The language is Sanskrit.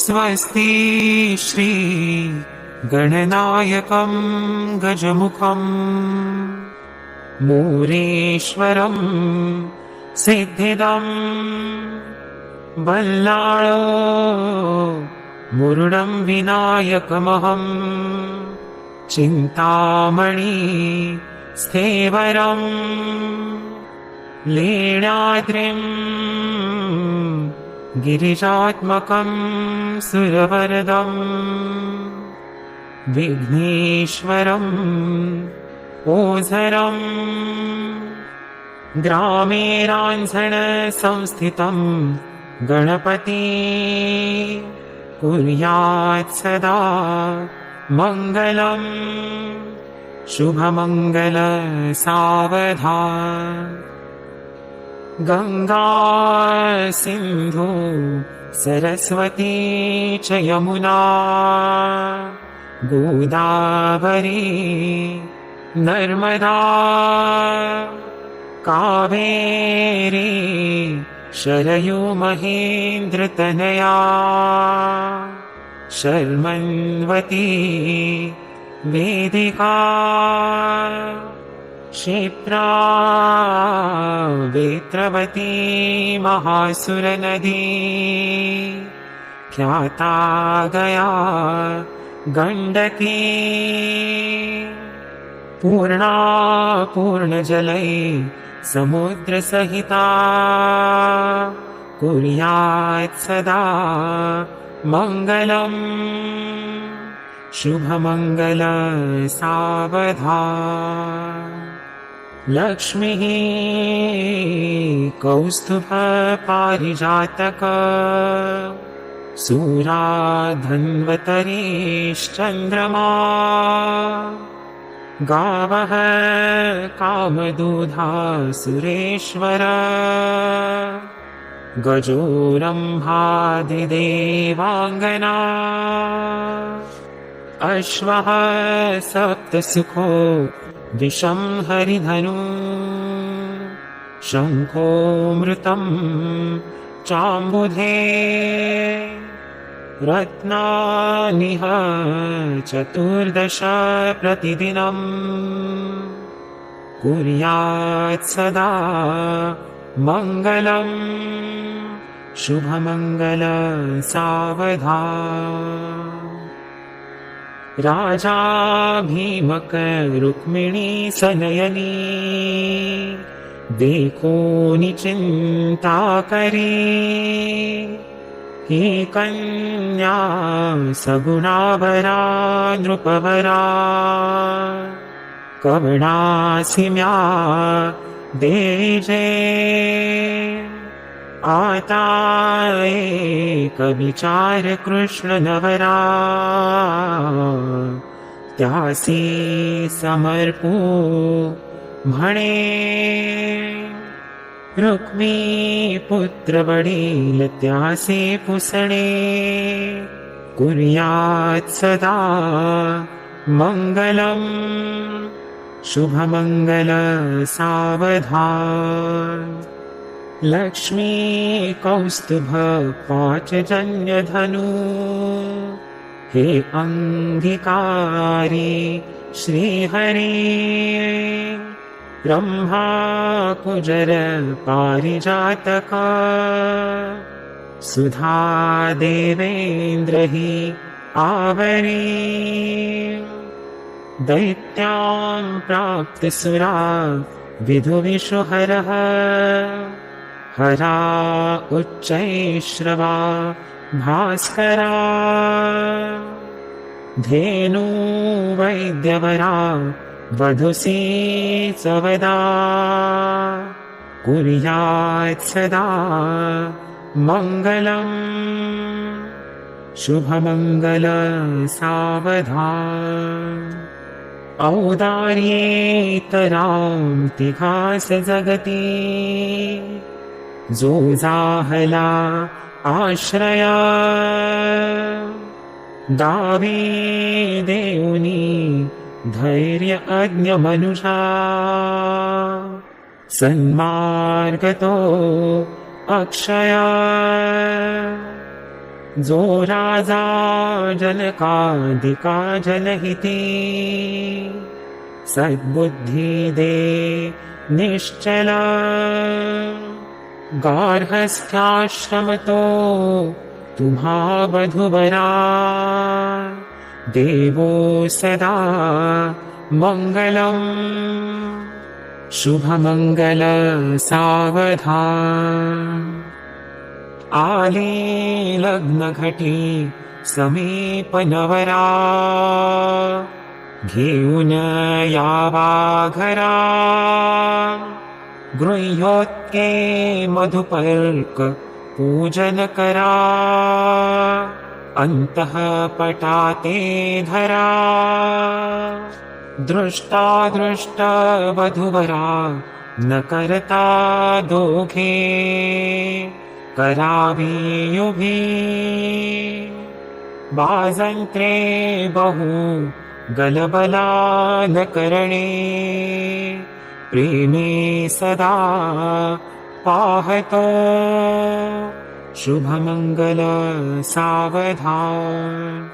स्वस्ति श्री गणनायकं गजमुखम् मूरेश्वरम् सिद्धिदम् बल्लाळो मुरुडं विनायकमहम् चिन्तामणि स्थेवरम् लीणाद्रिम् गिरिजात्मकम् सुरवरदम् विघ्नेश्वरम् ओझरम् ग्रामे संस्थितम् गणपति कुर्यात् सदा मङ्गलम् शुभमङ्गल सावधा गङ्गा सिन्धु सरस्वती च यमुना गोदावरी नर्मदा कावेरी शरयो महेन्द्रतनया शर्मन्वती वेदिका क्षिप्रा वेत्रवती महासुरनदी। ख्याता गया गण्डकी। पूर्णा पूर्णजलै समुद्रसहिता। कुर्यात् सदा मङ्गलम्। शुभमङ्गल सावधा लक्ष्मीः कौस्तुभपारिजातक। सूराधन्वतरीश्चन्द्रमा। गावः कामदूधा सुरेश्वर। गजोरम्भादिदेवाङ्गना। अश्वः सप्तसुखो दिशं हरिधनु शङ्खोऽमृतम् चाम्बुधे रत्नानिह चतुर्दश प्रतिदिनम् कुर्यात् सदा मङ्गलम् शुभमङ्गल सावधा राजा भीमक रुक्मिणी सनयनी। देखो निचिन्ता करी। हे कन्या सगुणावरा नृपवरा कवणासिम्या देजे आताविचार कृष्णनवरा त्यासी समर्पो बडील त्यासे पुसणे। कुर्यात् सदा मङ्गलम्। शुभमङ्गल सावधा लक्ष्मी कौस्तुभ पाचजन्यधनु। हे अङ्गिकारि श्रीहरि ब्रह्मा कुजर पारिजातका सुधा देवेन्द्र हि आवरी। दैत्यां प्राप्तसुरा विधुविषुहरः हरा उच्चैश्रवा भास्करा। धेनु वैद्यवरा वधुसी सवदा। कुर्यात् सदा मङ्गलम्। शुभमङ्गल सावधा। औदार्येतरां तिघास जगति जोजाहला आश्रया। दावी देउनी धैर्य अज्ञमनुषा सन्मार्गतो अक्षया। जो राजा जनकादिका जनहिते। सद्बुद्धि दे निश्चला गार्हस्थ्याश्रमतो तुम्हा वधुवरा देवो सदा मङ्गलम्। शुभमङ्गल सावधान। आले लग्नघटी समीपनवरा घेऊन यावा घरा गृह्योत्के मधुपर्क पूजन करा। अन्तः पटाते धरा। दृष्टा दृष्ट वधुवरा न करता दोघे। करावीयुभि वाजन्त्रे बहु गलबला न करणे प्रेमे सदा पाहतो। शुभमङ्गल सावधान